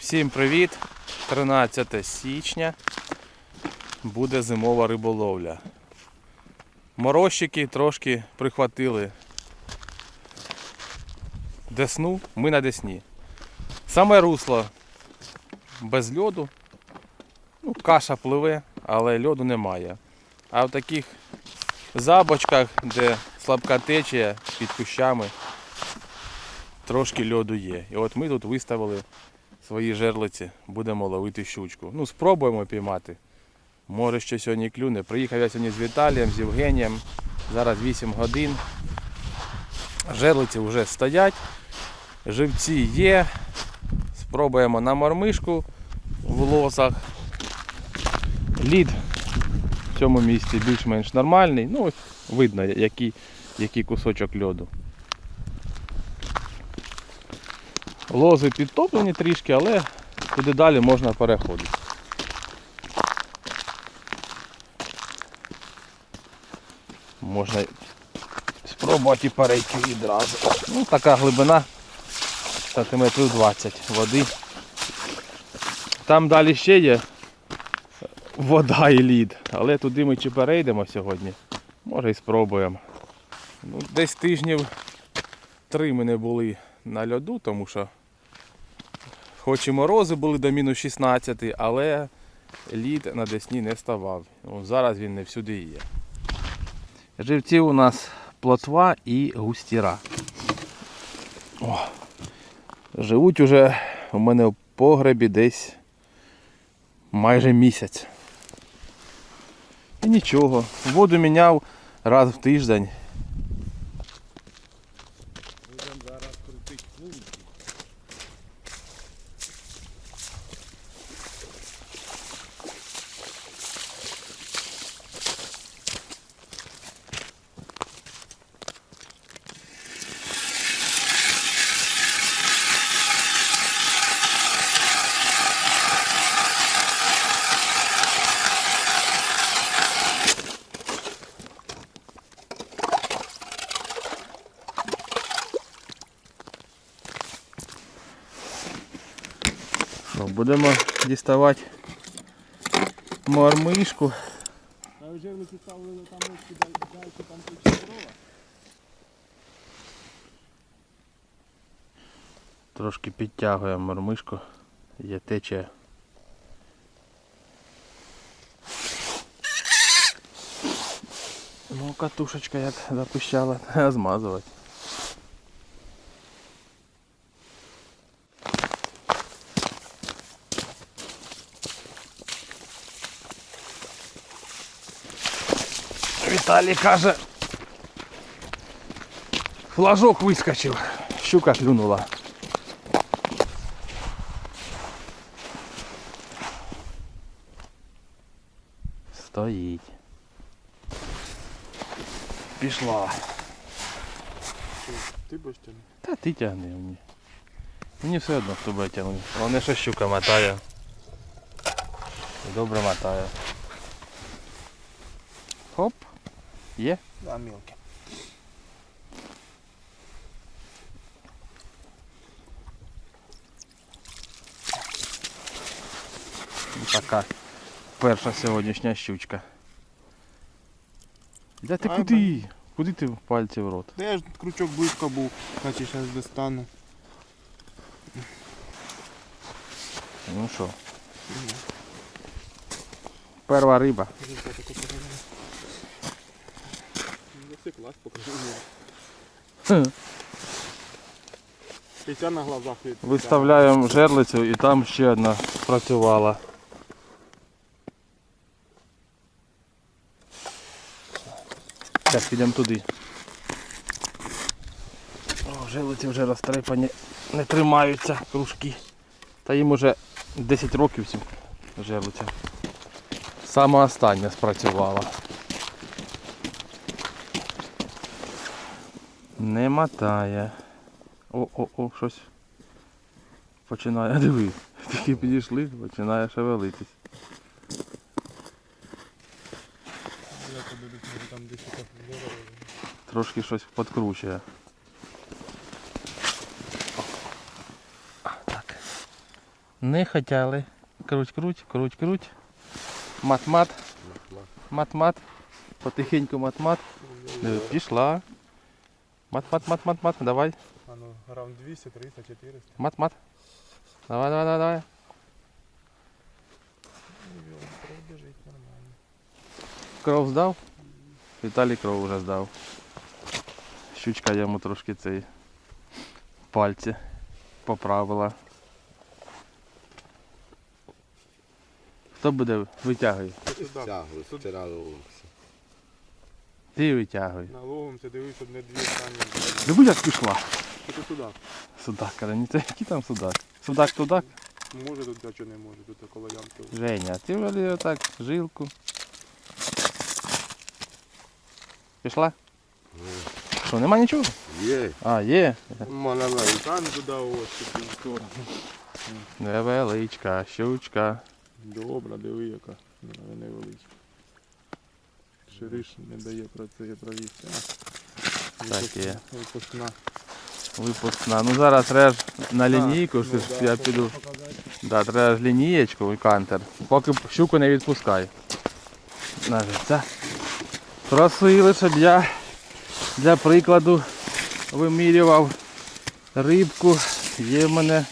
Всім привіт! 13 січня буде зимова риболовля. Морозчики трошки прихватили десну, ми на десні. Саме русло без льоду. Ну, каша пливе, але льоду немає. А в таких забочках, де слабка течія під кущами, трошки льоду є. І от ми тут виставили свої жерлиці, будемо ловити щучку. Ну, спробуємо піймати. Може, що сьогодні клюне. Приїхав я сьогодні з Віталієм, з Євгенієм. Зараз 8 годин. Жерлиці вже стоять. Живці є. Спробуємо на мормишку в лозах. Лід в цьому місці більш-менш нормальний. Ну, ось видно, який, який кусочок льоду. Лози підтоплені трішки, але туди далі можна переходити. Можна спробувати перейти відразу. Ну, така глибина сантиметрів 20 води. Там далі ще є вода і лід, але туди ми чи перейдемо сьогодні, може і спробуємо. Ну, десь тижнів три ми не були на льоду, тому що Хоч і морози були до мінус 16, але лід на Десні не ставав. Зараз він не всюди є. Живці у нас плотва і густіра. О, живуть уже у мене в погребі десь майже місяць. І нічого. Воду міняв раз в тиждень. Ну, Будемо діставати мормишку. А вже ми ставили там далі, там тут корова. Трошки підтягуємо мормишку. Є тече. Ну, катушечка як запищала, треба змазувати. Віталій каже, флажок вискочив, щука клюнула. Стоїть. Пішла. Ти будеш тягнути? Та ти тягни мені. Мені все одно хто буде тягнути. Головне, що щука мотає. І Добре мотає. Є. Да, мілке. Така перша сьогоднішня щучка. Да ти Ай, куди? Куди ти пальці в рот? Та я ж крючок близько був, значить зараз достану. Ну що? Перша риба. Засіклась, покажи Хм. мені. Петя на глазах від. Виставляємо жерлицю і там ще одна спрацювала. Так, підемо туди. О, жерлиці вже розтрепані, не тримаються кружки. Та їм уже 10 років цим жерлицям. Саме остання спрацювала. Не мотає. О-о-о, щось починає. Диви, тільки підійшли, починає шевелитись. Трошки щось подкручує. Так. Не хотіли. Круть, круть, круть, круть. Мат-мат. Мат-мат. Потихеньку мат-мат. Диви, Пішла. Мат-мат-мат-мат-мат. Давай. А ну, грам 200, 300, 400. Мат-мат. Давай, давай, давай, давай. Нормально. Кров здав? Віталій кров вже здав. Щучка йому трошки цей пальці поправила. Хто буде витягує? Тягли, вчора. Ти витягуй. На ловимся, дивись, щоб не дві стані. Диви, як пішла. Ти туди. Судак, каже, ні, це який там судак? Судак тудак? Може тут, а чого не може, тут коло ямки. Женя, ти вели отак, жилку. Пішла? Що, нема нічого? Є. А, є. Маленький. Там туди ось таку сторону. Невеличка, щучка. Добре, диви яка. Не- Невеличка. Шириш не дає про це провісти. Так є. Випускна. Випускна. Ну зараз реж на лінійку, що ж я піду. Да, треба ж лінієчку і кантер. Поки щуку не відпускай. Нажиться. Просили, щоб я для прикладу вимірював рибку. Є в мене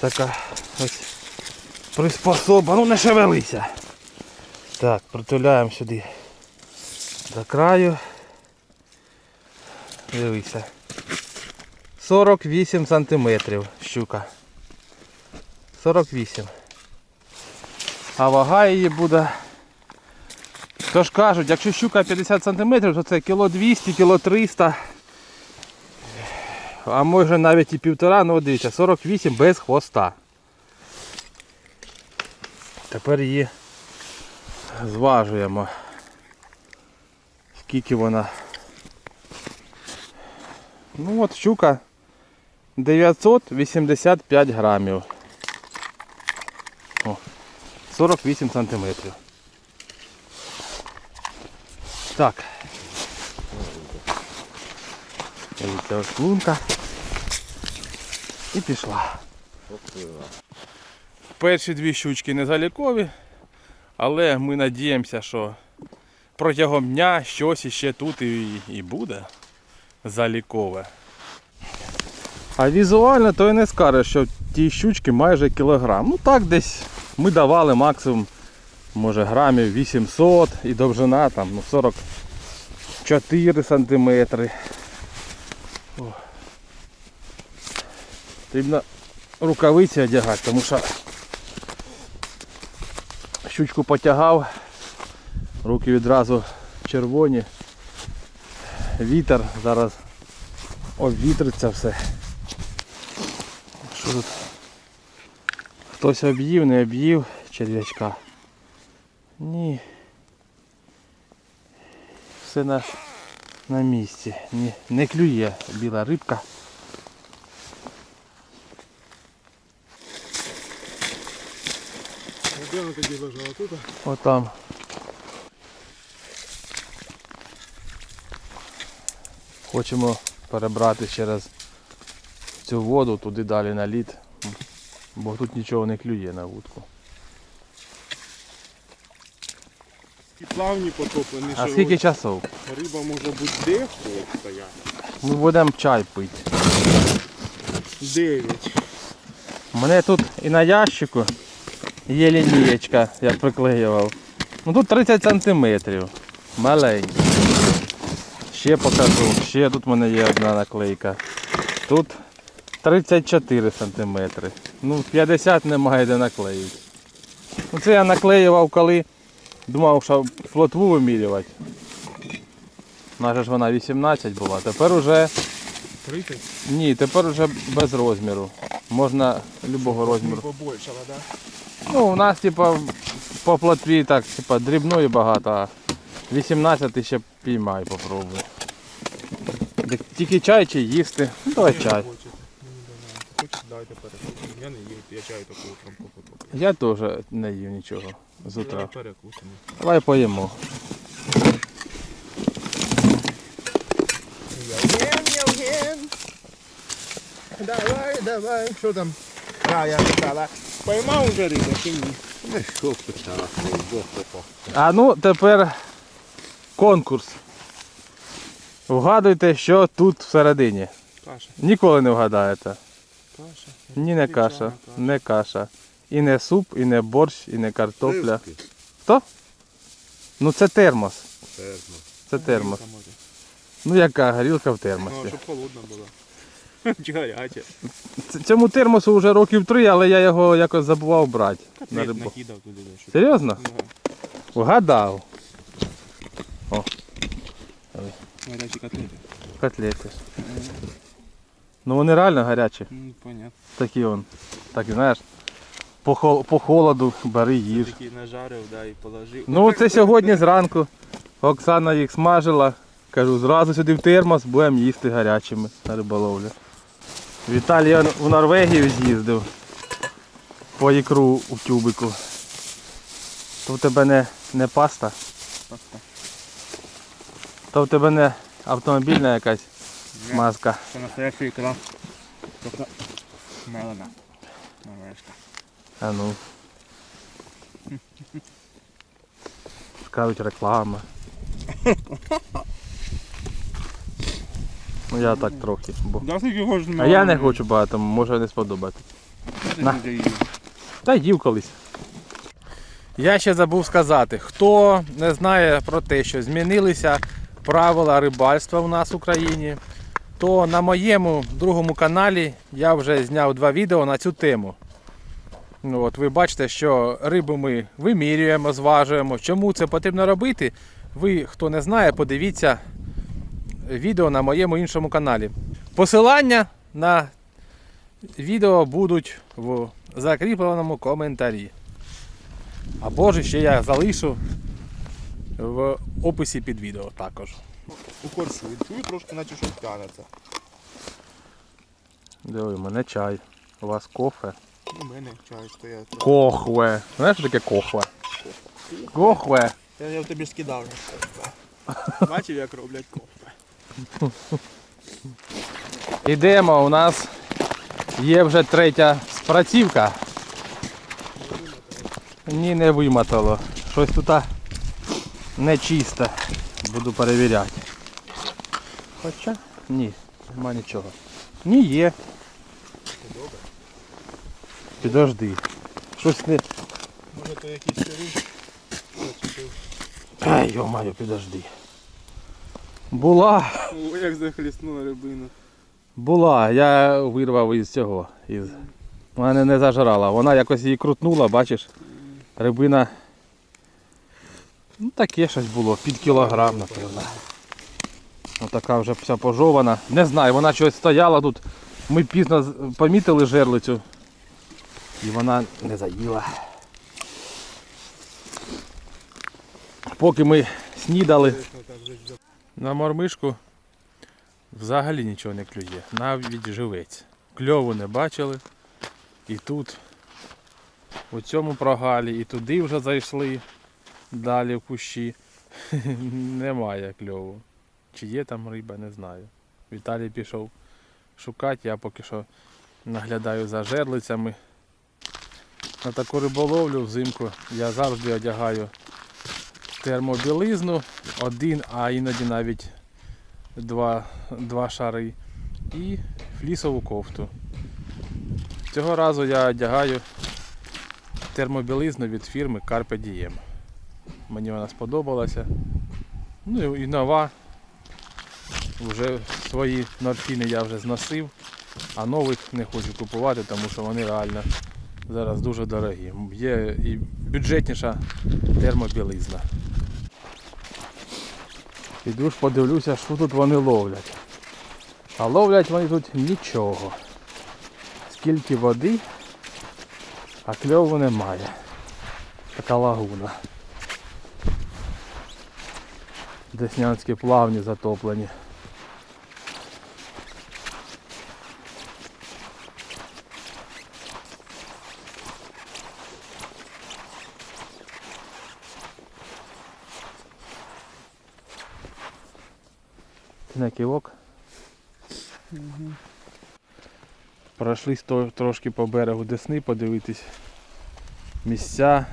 така ось приспособа. Ну не шевелися. Так, притуляємо сюди до краю. Дивися. 48 сантиметрів щука. 48. А вага її буде. Тож кажуть, якщо щука 50 см, то це кіло 200, кіло 300. А може навіть і півтора, ну дивіться, 48 без хвоста. Тепер її зважуємо. Скільки вона. Ну от щука 985 грамів. О, 48 сантиметрів. Так. Дивіться, ось лунка. І пішла. Перші дві щучки не залікові, але ми надіємося, що протягом дня щось іще тут і, і буде залікове. А візуально то і не скажеш, що ті щучки майже кілограм. Ну так десь ми давали максимум може грамів 800 і довжина там ну, 44 сантиметри. Потрібно рукавиці одягати, тому що щучку потягав, руки відразу червоні. Вітер зараз обвітриться все. Що тут? Хтось об'їв, не об'їв черв'ячка. Ні. Все на, на місці. Не, не клює біла рибка. Вона тоді лежала тут? Отам. Хочемо перебрати через цю воду туди далі на лід, бо тут нічого не клює на вудку. І плавні потоплені, А що скільки часов? риба може бути де от стояти. Ми будемо чай пити. Дев'ять. У мене тут і на ящику є лінієчка, я приклеював. Ну тут 30 сантиметрів. Маленький. Ще покажу. Ще тут в мене є одна наклейка. Тут 34 сантиметри. Ну 50 немає де наклеїти. Ну це я наклеював, коли думав, що флотву вимірювати. Наша ж вона 18 була. Тепер уже 30? ні, тепер уже без розміру. Можна любого розміру. Побольшала, да? Ну, у нас типа по плотві так, типа дрібної багато, а 18 ти ще піймай, попробуй. Так Тільки чай чи їсти? Ну, давай чай. Хочете? Мені давай. Хочете, дайте перекусимо. Я не їв, я чаю утром попитав. Я теж не їв нічого з утра. Давай перекусимо. Давай поїмо. Давай, давай. Що там? я питала. Поймав уже рибу чи ні? Не що питала, не Бог попав. А ну тепер конкурс. Вгадуйте, що тут всередині. Каша, Ніколи не вгадаєте. каша. Ні, не Гречана каша, не каша. І не суп, і не борщ, і не картопля. Рибки. Ну це термос. Термо. Це термос. Ну яка горілка в Ну, термосі. щоб холодна була. Чи Цьому термосу вже років три, але я його якось забував брати. На рибу. накидав туди. щоб- Серйозно? Да. Вгадав. Гарячі котлети. Котлети. Ну вони реально гарячі. Ну, понятно. Такі он. Так, знаєш, по, хол- по холоду бери їж. Такий нажарив, да, і положив. Ну це сьогодні зранку. Оксана їх смажила. Кажу, зразу сюди в термос, будемо їсти гарячими на риболовлі. Віталій в Норвегію з'їздив по ікру у тюбику. То в тебе не, не паста, Паста. то в тебе не автомобільна якась Ні. маска. Це настояща ікра. Тобто мелена. Нарешті. А ну. Скажуть реклама. Ну я так трохи. Бо... Да, скільки хочеш А я не хочу багато, може не сподобати. На. Та їв колись. Я ще забув сказати, хто не знає про те, що змінилися правила рибальства у нас в Україні, то на моєму другому каналі я вже зняв два відео на цю тему. Ну, от ви бачите, що рибу ми вимірюємо, зважуємо. Чому це потрібно робити? Ви, хто не знає, подивіться відео на моєму іншому каналі. Посилання на відео будуть в закріпленому коментарі. Або ж ще я залишу в описі під відео також. У корсу відчую трошки, наче щось тянеться. Диви, у мене чай. У вас кофе. У мене чай стоять. Кохве. Знаєш, що таке кохве? Кохве. Я, я в тобі скидав. Бачив, як роблять кофе. Ідемо, у нас є вже третя спрацівка. Ні, не вимотало. Щось тут нечисте. Буду перевіряти. Хоча ні, нема нічого. Ні, є. Підожди. Щось не. Може то якийсь сирий. Ай, йо-моє, підожди. Була. О, як захліснула рибина. Була, я вирвав із цього. Із... Вона не зажрала. Вона якось її крутнула, бачиш. Рибина. Ну таке щось було, під кілограм, напевно. Отака вже вся пожована. Не знаю, вона щось стояла тут. Ми пізно помітили жерлицю. І вона не заїла. Поки ми снідали. На мормишку взагалі нічого не клює, навіть живець. Кльову не бачили. І тут, у цьому прогалі, і туди вже зайшли далі в кущі. Немає кльову. Чи є там риба, не знаю. Віталій пішов шукати, я поки що наглядаю за жерлицями. На таку риболовлю взимку я завжди одягаю термобілизну, один, а іноді навіть два, два шари і флісову кофту. Цього разу я одягаю термобілизну від фірми Carpe Diem. Мені вона сподобалася. Ну і нова. Вже свої норфіни я вже зносив, а нових не хочу купувати, тому що вони реально зараз дуже дорогі. Є і бюджетніша термобілизна. Піду ж подивлюся, що тут вони ловлять. А ловлять вони тут нічого. Скільки води, а кльову немає. Така лагуна. Деснянські плавні затоплені. На ківок? Пройшлись трошки по берегу Десни, подивитись місця.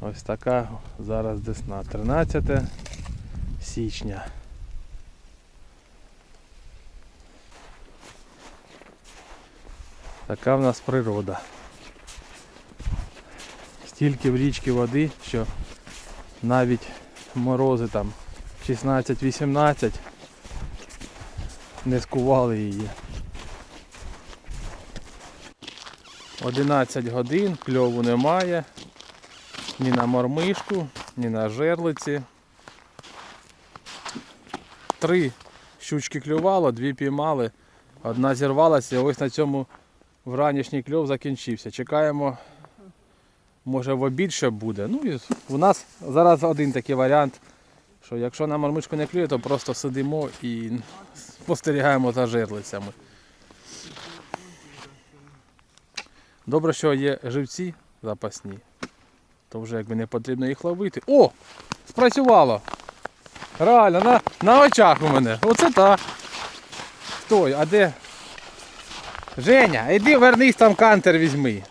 Ось така зараз Десна. 13 січня. Така в нас природа. Стільки в річці води, що навіть морози там 16-18 не скували її. 11 годин, кльову немає. Ні на мормишку, ні на жерлиці. Три щучки клювало, дві піймали, одна зірвалася, і ось на цьому вранішній кльов закінчився. Чекаємо, може в обід ще буде. Ну і у нас зараз один такий варіант, що якщо на мормишку не клює, то просто сидимо і спостерігаємо за жерлицями. Добре, що є живці запасні. То вже якби не потрібно їх ловити. О! Спрацювало! Реально, на, на очах у мене. Оце так. Стой, а де? Женя, іди вернись там кантер візьми.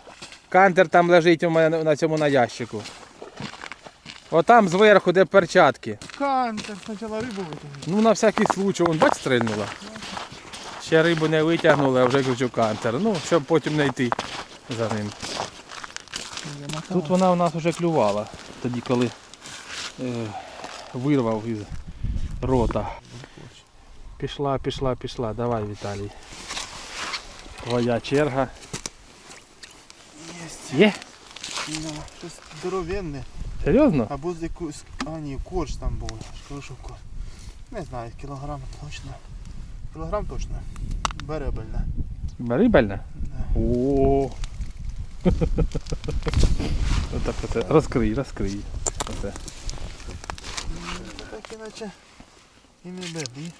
Кантер там лежить у мене на цьому на ящику. Отам зверху, де перчатки. Кантер, спочатку рибу витягнути. Ну на всякий случай, вон бач стрельнула. Ще рибу не витягнули, а вже кричу кантер. Ну, щоб потім не йти за ним. Тут вона у нас вже клювала, тоді коли е, вирвав із рота. Пішла, пішла, пішла. Давай, Віталій. Твоя черга. Єсть. Є? Ну, щось здоровенне. Серйозно? Або з якоюсь. А ні, корж там був. Я що корж. Не знаю, кілограм точно. Кілограм точно. Беребельне. Рибальна? Да. О. Отак оце. Розкрий, розкрий. Оце. Ну, Так іначе і не беди.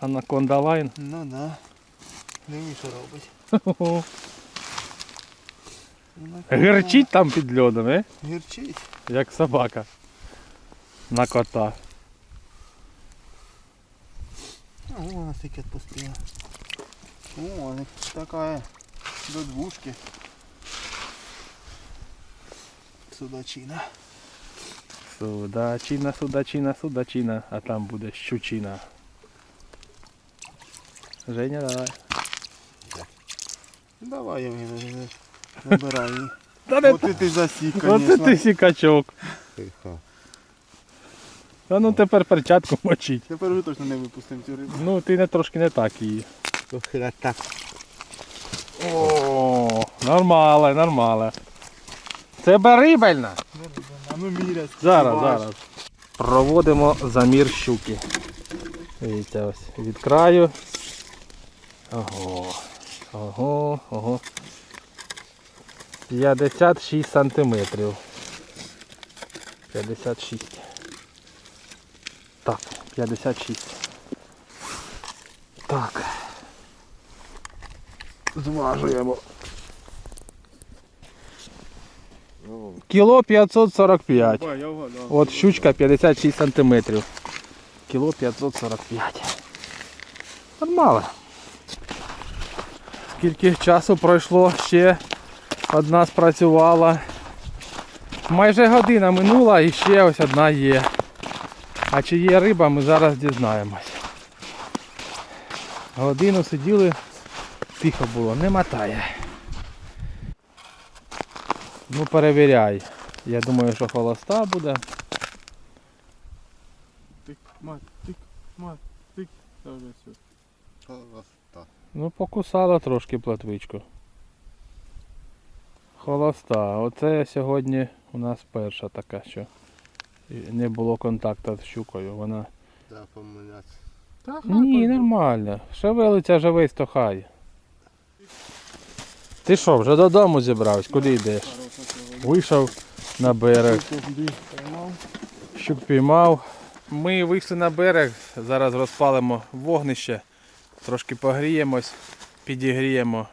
Анаконда лайн. Ну да. Диви, що робить. Герчить там під льодом, е? Гірчить. Як собака. На кота. Ну, вона таки відпустила. О, така до двушки. Судачина. Судачина, судачина, судачина, а там буде щучина. Женя, давай. Давай я набирай її. Та не От і ти засік, Оце ти сікачок. Тихо. А ну тепер перчатку мочить. Тепер ви точно не випустимо цю рибу. Ну ти не трошки не так її. Трохи не так. О, нормально, нормально. Це барибельна. А ну мірять. Зараз, зараз. Проводимо замір щуки. Дивіться, ось від краю. Ого. Ого, ого. 56 сантиметрів. 56. Так, 56. Так. Зважуємо. Кіло 545. Опа, я вгадав. От щучка 56 сантиметрів. Кіло 545. Нормально. Скільки часу пройшло, ще одна спрацювала. Майже година минула і ще ось одна є. А чи є риба, ми зараз дізнаємось. Годину сиділи, тихо було, не мотає. Ну перевіряй. Я думаю, що холоста буде. Тик, мат, тик, мат, тик. Все. Холоста. Ну, покусала трошки платвичку. Холоста. Оце сьогодні у нас перша така, що не було контакту з щукою. Вона. Треба помиляти. Так, Ні, нормально. Шевелиться живий, то хай. Ти що, вже додому зібрався? Куди йдеш? Вийшов на берег. Щук піймав. Ми вийшли на берег, зараз розпалимо вогнище, трошки погріємось, підігріємо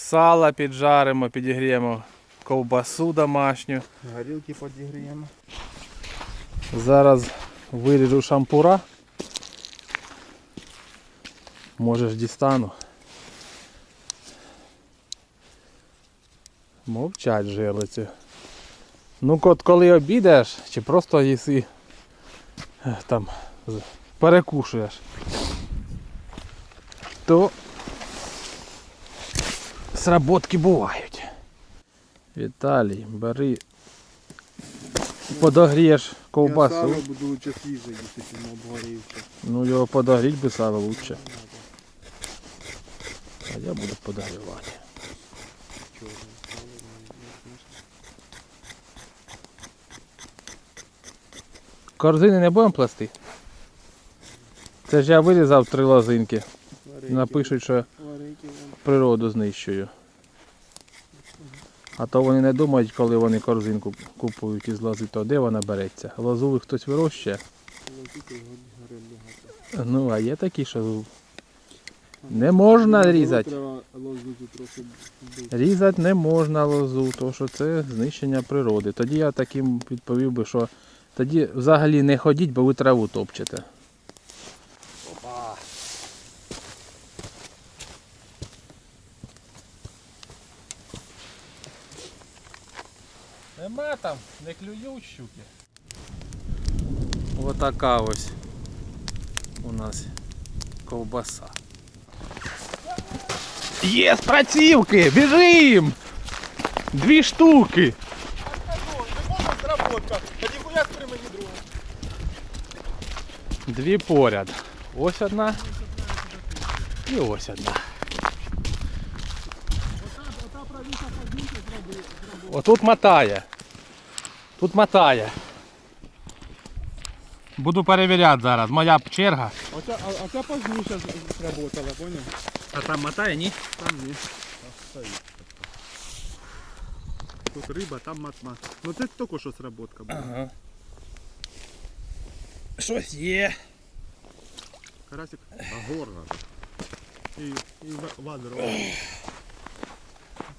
Сало піджаримо, підігріємо ковбасу домашню. Горілки підігріємо. Зараз виріжу шампура. Може ж дістану. Мовчать жилиці. Ну от коли обідаєш, чи просто їси е, там перекушуєш, то сработки бувають. Віталій, бери, подогрієш ковбасу. буду лучше свіже їсти, чим обгорівся. Ну його подогріть би сало лучше. А я буду подогрівати. Корзини не будемо плести? Це ж я вирізав три лозинки. Напишуть, що природу знищую. А то вони не думають, коли вони корзинку купують із лози, то де вона береться. Лозу хтось вирощує. Ну, а є такі, що не можна різати. Різати не можна лозу, тому що це знищення природи. Тоді я таким відповів би, що тоді взагалі не ходіть, бо ви траву топчете. Нема там, не клюють щуки. Отака ось у нас ковбаса. Є спрацівки! Біжим! Дві штуки! Дві поряд. Ось одна. І ось одна. Отут мотає. Тут мотає. Буду перевіряти зараз. Моя черга. Оця, а, а ця пізніше з- сработала, поняв? А там мотає, ні? Там ні. Тут риба, там мат-мат. Ну це тільки що сработка була. Ага. Щось є. Карасик А горна. і, і ва- вадро.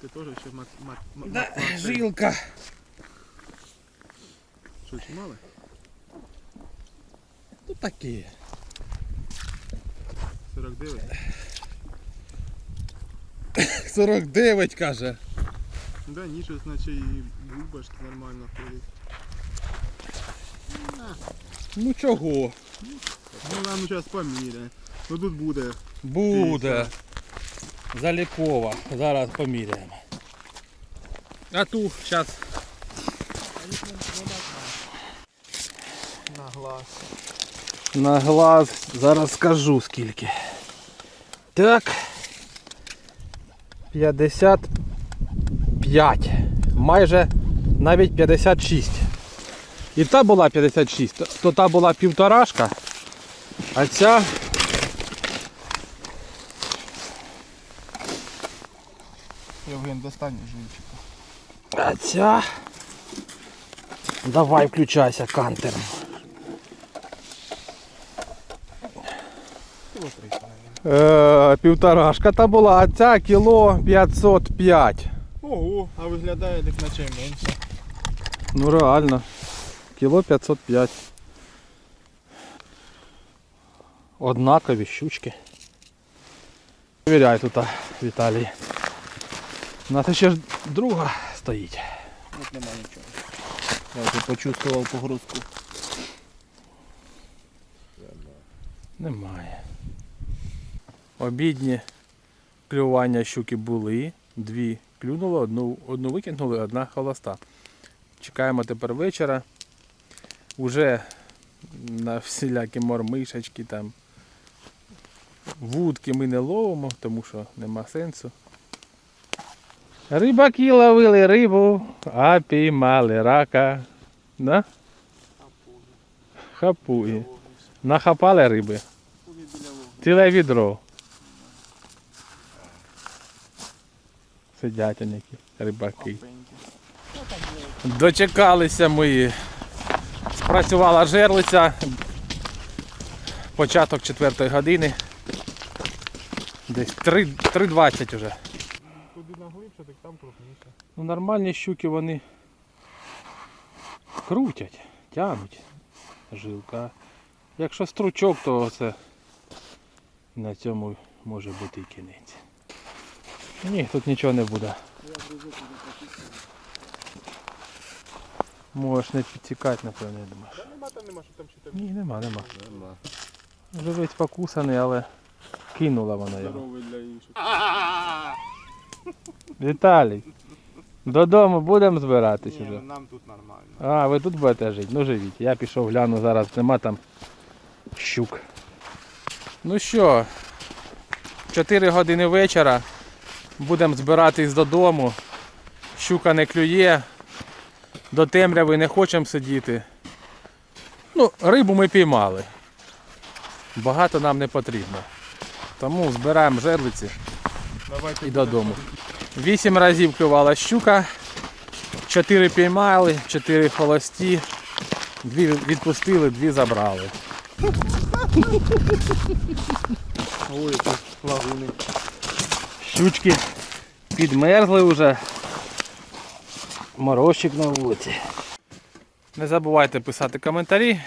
Ти теж ще мат, мат, мат, Да, мат, мат- жилка. Що, чимали? Ну такі. 49? 49 каже. Да, ні, щось наче і бульбашки нормально ходить. Ну чого? Ну ладно, зараз поміряємо. Ну тут буде. Буде. Залікова. Зараз поміряємо. А ту зараз. На глаз. Зараз скажу скільки. Так. 55. Майже навіть 56. І та була 56, то, та була півторашка, а ця Євген, достань живчика. А ця. Давай включайся кантером. Кіло 300, мабуть. Е, півторашка та була, а ця кіло 505. Ого, а виглядає так наче менше. Ну реально. Кіло 505. Однакові щучки. Перевіряй тут, Віталій. У нас ще ж друга стоїть. Тут нема нічого. Я тут почувствував погрузку. Немає. Обідні клювання щуки були. Дві клюнули, одну, одну викинули, одна холоста. Чекаємо тепер вечора. Уже на всілякі мормишечки там. Вудки ми не ловимо, тому що нема сенсу. Рибаки ловили рибу, а піймали рака. Да? Хапує. Нахапали риби. Ціле відро. Сидять вони які рибаки. Дочекалися мої. Спрацювала жерлиця. Початок 4 години. Десь 3.20 вже. Куди наглибше, так там крупніше. Ну, нормальні щуки вони крутять, тягнуть жилка. Якщо стручок, то це на цьому може бути і кінець. Ні, тут нічого не буде. Можеш не підтікати, напевно, я думаю. Та нема там нема, що там ще там Ні, нема, нема. Нема. Живець покусаний, але кинула вона його. здоровий для інших. Віталій, додому будемо збиратись Ні, уже. ну, нам тут нормально. А, ви тут будете жити? Ну живіть. Я пішов гляну, зараз нема там щук. Ну що, 4 години вечора. Будемо збиратись додому. Щука не клює. До темряви не хочемо сидіти. Ну, рибу ми піймали. Багато нам не потрібно. Тому збираємо жерлиці і додому. Вісім разів клювала щука, чотири піймали, чотири холості, дві відпустили, дві забрали. Ой, тут лагуни. Щучки підмерзли вже. Морозчик на вулиці. Не забувайте писати коментарі,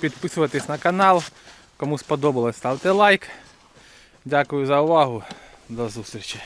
підписуватись на канал. Кому сподобалось, ставте лайк. Дякую за увагу. До зустрічі.